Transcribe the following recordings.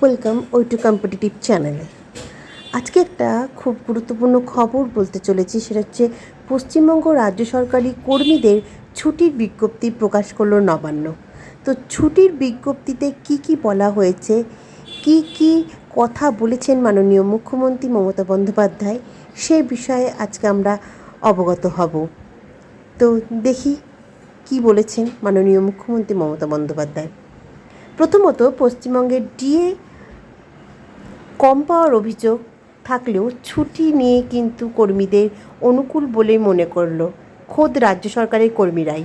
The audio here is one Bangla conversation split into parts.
ওয়েলকাম ওই টু কম্পিটিটিভ চ্যানেলে। আজকে একটা খুব গুরুত্বপূর্ণ খবর বলতে চলেছি, সেটা হচ্ছে পশ্চিমবঙ্গ রাজ্য সরকারি কর্মীদের ছুটির বিজ্ঞপ্তি প্রকাশ করল নবান্ন। তো ছুটির বিজ্ঞপ্তিতে কি কি বলা হয়েছে, কি কি কথা বলেছেন মাননীয় মুখ্যমন্ত্রী মমতা বন্দ্যোপাধ্যায়, সে বিষয়ে আজকে আমরা অবগত হব। তো দেখি কি বলেছেন মাননীয় মুখ্যমন্ত্রী মমতা বন্দ্যোপাধ্যায়। প্রথমত পশ্চিমবঙ্গের ডিএ কম পাওয়ার অভিযোগ থাকলেও ছুটি নিয়ে কিন্তু কর্মীদের অনুকূল বলে মনে করল খোদ রাজ্য সরকারের কর্মীরাই।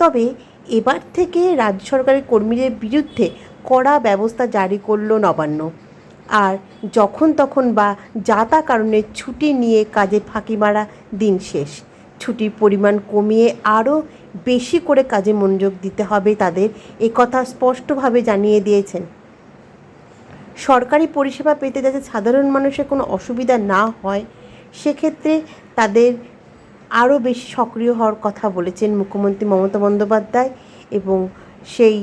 তবে এবার থেকে রাজ্য সরকারের কর্মীদের বিরুদ্ধে কড়া ব্যবস্থা জারি করল নবান্ন। আর যখন তখন বা যা তা কারণে ছুটি নিয়ে কাজে ফাঁকি মারা দিন শেষ। ছুটির পরিমাণ কমিয়ে আরও বেশি করে কাজে মনোযোগ দিতে হবে তাদের একথা স্পষ্টভাবে জানিয়ে দিয়েছেন সরকারি পরিষেবা পেতে যাতে সাধারণ মানুষের কোনো অসুবিধা না হয়, সেক্ষেত্রে তাদের আরও বেশি সক্রিয় হওয়ার কথা বলেছেন মুখ্যমন্ত্রী মমতা বন্দ্যোপাধ্যায় এবং সেই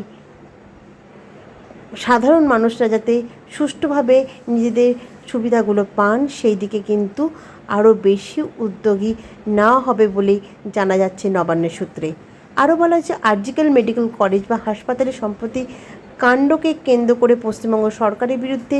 সাধারণ মানুষরা যাতে সুষ্ঠুভাবে নিজেদের সুবিধাগুলো পান, সেই দিকে কিন্তু আরও বেশি উদ্যোগী না হবে বলেই জানা যাচ্ছে নবান্ন সূত্রে। আরও বলা হয়েছে আর্জিক্যাল মেডিকেল কলেজ বা হাসপাতালে সম্প্রতি কাণ্ডকে কেন্দ্র করে পশ্চিমবঙ্গ সরকারের বিরুদ্ধে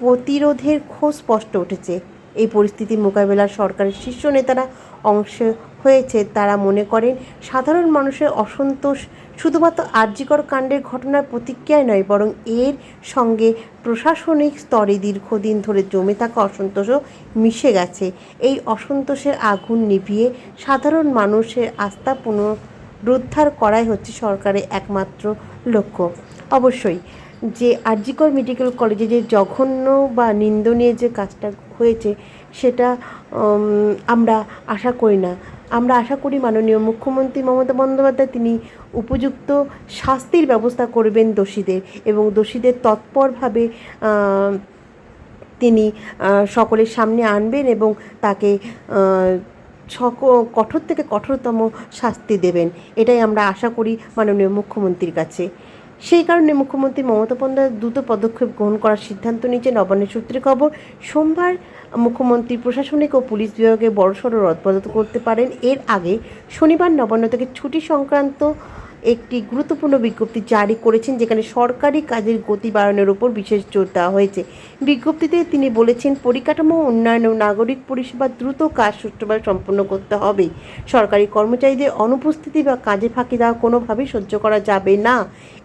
প্রতিরোধের খোঁজ স্পষ্ট উঠেছে। এই পরিস্থিতি মোকাবেলার সরকারের শীর্ষ নেতারা অংশ হয়েছে। তারা মনে করেন, সাধারণ মানুষের অসন্তোষ শুধুমাত্র আর্যিকর কাণ্ডের ঘটনার প্রতিক্রিয়ায় নয়, বরং এর সঙ্গে প্রশাসনিক স্তরে দীর্ঘদিন ধরে জমে থাকা অসন্তোষও মিশে গেছে। এই অসন্তোষের আগুন নিভিয়ে সাধারণ মানুষের আস্থা পুনরুদ্ধার করাই হচ্ছে সরকারের একমাত্র লক্ষ্য। অবশ্যই। যে আরজিকর মেডিকেল কলেজে যে জঘন্য বা নিন্দনীয় যে কাজটা হয়েছে, সেটা আমরা আশা করি না। আমরা আশা করি মাননীয় মুখ্যমন্ত্রী মমতা বন্দ্যোপাধ্যায় তিনি উপযুক্ত শাস্তির ব্যবস্থা করবেন দোষীদের এবং দোষীদের তৎপরভাবে তিনি সকলের সামনে আনবেন এবং তাকে কঠোর থেকে কঠোরতম শাস্তি দেবেন। এটাই আমরা আশা করি মাননীয় মুখ্যমন্ত্রীর কাছে। সেই কারণে মুখ্যমন্ত্রী মমতা বন্দ্যোপাধ্যায় দ্রুত পদক্ষেপ গ্রহণ করার সিদ্ধান্ত নিয়েছে নবান্নের সূত্রে খবর, সোমবার মুখ্যমন্ত্রী প্রশাসনিক ও পুলিশ বিভাগে বড়সড় রদবদল করতে পারেন। এর আগে শনিবার নবান্ন থেকে ছুটি সংক্রান্ত একটি গুরুত্বপূর্ণ বিজ্ঞপ্তি জারি করেছেন, যেখানে সরকারি কাজের গতি বাড়ানোর উপর বিশেষ জোর দেওয়া হয়েছে। বিজ্ঞপ্তিতে তিনি বলেছেন, পরিকাঠামো উন্নয়ন ও নাগরিক পরিষেবা দ্রুত কাজ সুষ্ঠুভাবে সম্পন্ন করতে হবে। সরকারি কর্মচারীদের অনুপস্থিতি বা কাজে ফাঁকি দেওয়া কোনোভাবেই সহ্য করা যাবে না।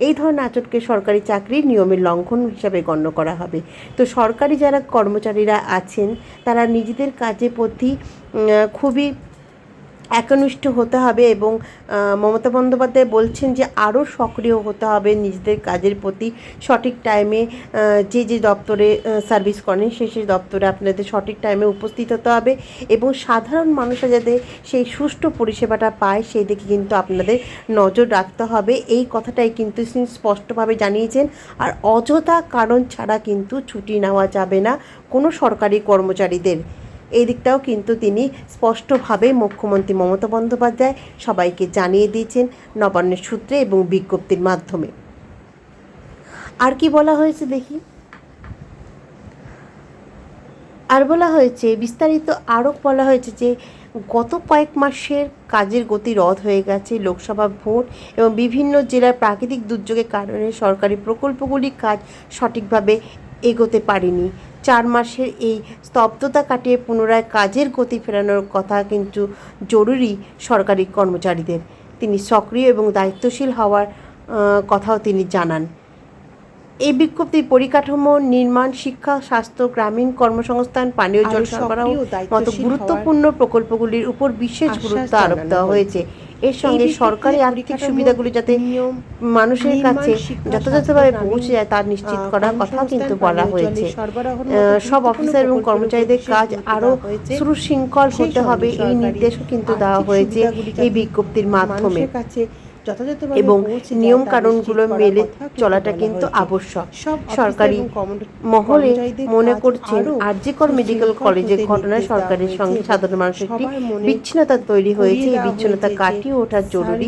এই ধরনের আচরণকে সরকারি চাকরির নিয়মের লঙ্ঘন হিসাবে গণ্য করা হবে। তো সরকারি যারা কর্মচারীরা আছেন, তারা নিজেদের কাজের প্রতি খুবই একনিষ্ঠ হতে হবে এবং মমতা বন্দ্যোপাধ্যায় বলছেন যে আরও সক্রিয় হতে হবে নিজেদের কাজের প্রতি। সঠিক টাইমে যে যে দপ্তরে সার্ভিস করেন সেই সেই দপ্তরে আপনাদের সঠিক টাইমে উপস্থিত হতে হবে এবং সাধারণ মানুষরা যাতে সেই সুষ্ঠু পরিষেবাটা পায় সেই দিকে কিন্তু আপনাদের নজর রাখতে হবে। এই কথাটাই কিন্তু তিনি স্পষ্টভাবে জানিয়েছেন। আর অযথা কারণ ছাড়া কিন্তু ছুটি নেওয়া যাবে না কোনো সরকারি কর্মচারীদের। এই দিকটাও কিন্তু তিনি স্পষ্টভাবে মুখ্যমন্ত্রী মমতা বন্দ্যোপাধ্যায় সবাইকে জানিয়ে দিয়েছেন নবান্নের সূত্রে এবং বিজ্ঞপ্তির মাধ্যমে। আর কি বলা হয়েছে দেখি? আর বলা হয়েছে, বিস্তারিত আরও বলা হয়েছে যে, গত কয়েক মাসের কাজের গতি রদ হয়ে গেছে, লোকসভা ভোট এবং বিভিন্ন জেলার প্রাকৃতিক দুর্যোগের কারণে সরকারি প্রকল্পগুলির কাজ সঠিকভাবে এগোতে পারেনি। চার মাসের এই স্তব্ধতা কাটিয়ে পুনরায় কাজের গতি ফেরানোর কথা কিন্তু জরুরি সরকারি কর্মচারীদের। তিনি সক্রিয় এবং দায়িত্বশীল হওয়ার কথাও তিনি জানান। এই বিজ্ঞপ্তির পরিকাঠামো নির্মাণ শিক্ষা স্বাস্থ্য গ্রামীণ কর্মসংস্থান পানীয় জল সরবরাহ মতো গুরুত্বপূর্ণ প্রকল্পগুলির উপর বিশেষ গুরুত্ব আরোপ দেওয়া হয়েছে। এর সঙ্গে সরকারি আর্থিক সুবিধাগুলি যাতে মানুষের কাছে যথাযথভাবে পৌঁছে যায় তা নিশ্চিত করার কথা কিন্তু বলা হয়েছে সব অফিসার এবং কর্মচারীদের কাজ আরও আরও। সুশৃঙ্খল হতে হবে এই নির্দেশও কিন্তু দেওয়া হয়েছে এই বিজ্ঞপ্তির মাধ্যমে কাছে এবং নিয়ম করার মেলে চলাটা কিন্তু আবশ্যক। সব সরকারি মহলে মনে করছেন আরজিকর মেডিকেল কলেজের দেওয়া সরকারের সঙ্গে সাধারণ মানুষের একটি বিচ্ছিন্নতা তৈরি হয়েছে? এই বিচ্ছিন্নতা কাটিয়ে ওঠা জরুরি।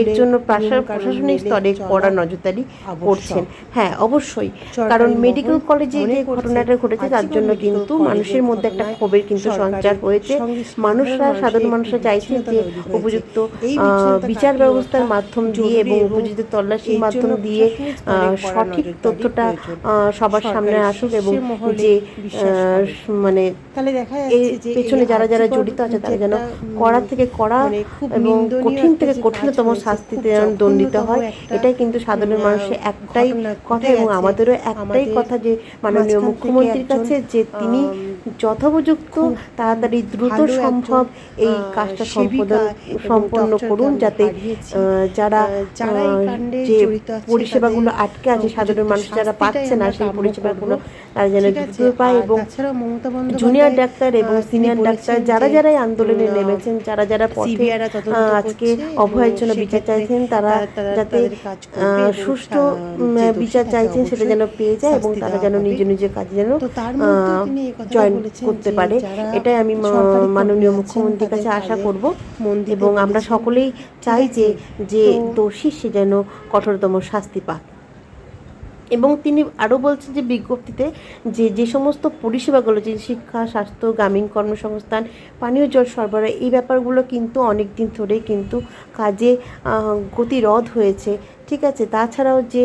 এর জন্য প্রশাসনিক স্তরে কড়া নজরদারি করছেন। হ্যাঁ অবশ্যই। কারণ মেডিকেল কলেজে যে ঘটনাটা ঘটেছে তার জন্য কিন্তু মানুষের মধ্যে একটা ক্ষোভের কিন্তু সঞ্চার হয়েছে। মানুষরা সাধারণ মানুষের চাইছেন যে উপযুক্ত বিচার ব্যবস্থার মাধ্যম দিয়ে এবং উপযুক্ত তল্লাশির মাধ্যম দিয়ে সঠিক তথ্যটা সবার সামনে আসুক এবং যে। মানে পেছনে যারা যারা জড়িত আছে তারা যেন কড়া থেকে কড়া মানে এবং কঠিন থেকে কঠিনতম শাস্তিতে যেন দণ্ডিত হয় এটাই কিন্তু সাধারণ মানুষের একটাই কথা এবং আমাদেরও একটাই কথা যে মাননীয় মুখ্যমন্ত্রীর কাছে যে তিনি যথোপযুক্ত তাড়াতাড়ি দ্রুত সম্ভব এই কাজটা সম্পাদন সম্পন্ন করুন যাতে যারা যে পরিষেবাগুলো আটকে আছে সাধারণ মানুষ যারা পাচ্ছে না সেই পরিষেবাগুলো তারা যেন দ্রুত পায় এবং জুনিয়র ডাক্তার এবং সিনিয়র ডাক্তার যারা যারাই আন্দোলনে নেমেছেন যারা যারা পথে আজকে অভয়ের জন্য বিচার চাইছেন তারা যাতে সুষ্ঠু বিচার চাইছেন সেটা যেন পেয়ে যায় এবং তারা যেন। নিজ নিজের কাজ যেন জয়েন করতে পারে। এটাই আমি মাননীয় মুখ্যমন্ত্রীর কাছে আশা করব। এবং আমরা সকলেই চাই যে যে দোষী সে যেন কঠোরতম শাস্তি পাক। এবং তিনি আরও বলছেন যে বিজ্ঞপ্তিতে যে যে সমস্ত পরিষেবাগুলো যে শিক্ষা স্বাস্থ্য গ্রামীণ কর্মসংস্থান পানীয় জল সরবরাহ এই ব্যাপারগুলো কিন্তু অনেক দিন ধরেই কিন্তু কাজে গতিরোধ হয়েছে। ঠিক আছে, তাছাড়াও যে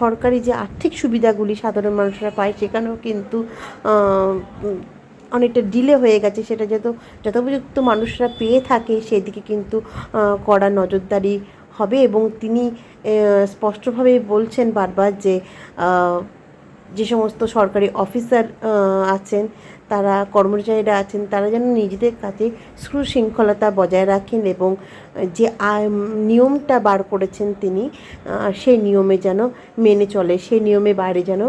সরকারি যে আর্থিক সুবিধাগুলি সাধারণ মানুষরা পায় সেখানেও কিন্তু অনেকটা ডিলে হয়ে গেছে। সেটা যত, যথোপযুক্ত মানুষরা পেয়ে থাকে, সেদিকে কিন্তু কড়া নজরদারি হবে এবং তিনি স্পষ্টভাবেই বলছেন বারবার যে যে সমস্ত সরকারি অফিসার আছেন তারা কর্মচারীরা আছেন, তারা যেন নিজেদের কাছে সুশৃঙ্খলতা বজায় রাখেন এবং যে নিয়মটা বার করেছেন তিনি সেই নিয়মে যেন মেনে চলে সেই নিয়মে বাইরে যেন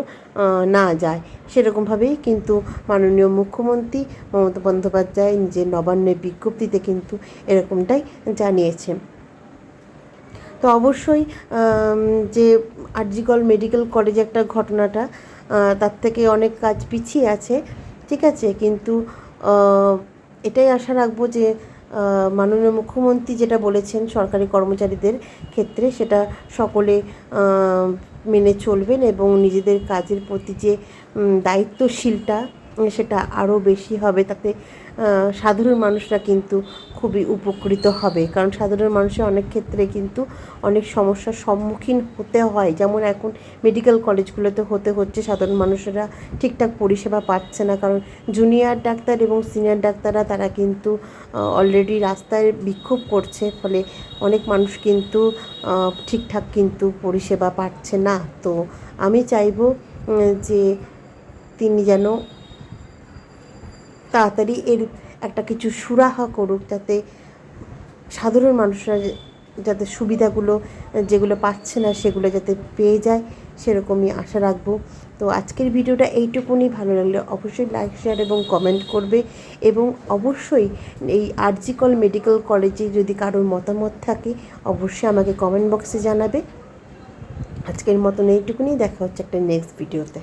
না যায়। সেরকমভাবেই কিন্তু মাননীয় মুখ্যমন্ত্রী মমতা বন্দ্যোপাধ্যায় নিজের নবান্নের বিজ্ঞপ্তিতে কিন্তু এরকমটাই জানিয়েছেন। তো অবশ্যই যে আরজিকল মেডিকেল কলেজ একটা ঘটনাটা তার থেকে অনেক কাজ পিছিয়ে আছে। ঠিক আছে, কিন্তু এটাই আশা রাখব যে মাননীয় মুখ্যমন্ত্রী যেটা বলেছেন সরকারি কর্মচারীদের ক্ষেত্রে, সেটা সকলে মেনে চলবেন এবং নিজেদের কাজের প্রতি যে দায়িত্বশীলটা সেটা আরও বেশি হবে, তাতে সাধারণ মানুষরা কিন্তু খুবই উপকৃত হবে। কারণ সাধারণ মানুষের অনেক ক্ষেত্রে কিন্তু অনেক সমস্যার সম্মুখীন হতে হয়। যেমন এখন মেডিকেল কলেজগুলোতে হতে হচ্ছে, সাধারণ মানুষেরা ঠিকঠাক পরিষেবা পাচ্ছে না। কারণ জুনিয়র ডাক্তার এবং সিনিয়র ডাক্তাররা তারা কিন্তু অলরেডি রাস্তায় বিক্ষোভ করছে। ফলে অনেক মানুষ কিন্তু ঠিকঠাক কিন্তু পরিষেবা পাচ্ছে না। তো আমি চাইব যে তিনি যেন তাড়াতাড়ি এর একটা কিছু সুরাহা করুক যাতে সাধারণ মানুষরা যাতে সুবিধাগুলো, যেগুলো পাচ্ছে না সেগুলো যাতে পেয়ে যায়, সেরকমই আশা রাখব। তো আজকের ভিডিওটা এইটুকুনি। ভালো লাগলে অবশ্যই লাইক শেয়ার এবং কমেন্ট করবে এবং অবশ্যই এই আরজিকল মেডিকেল কলেজে যদি কারোর মতামত থাকে, অবশ্যই আমাকে কমেন্ট বক্সে জানাবে। আজকের মতন এইটুকুনি। দেখা হচ্ছে একটা নেক্সট ভিডিওতে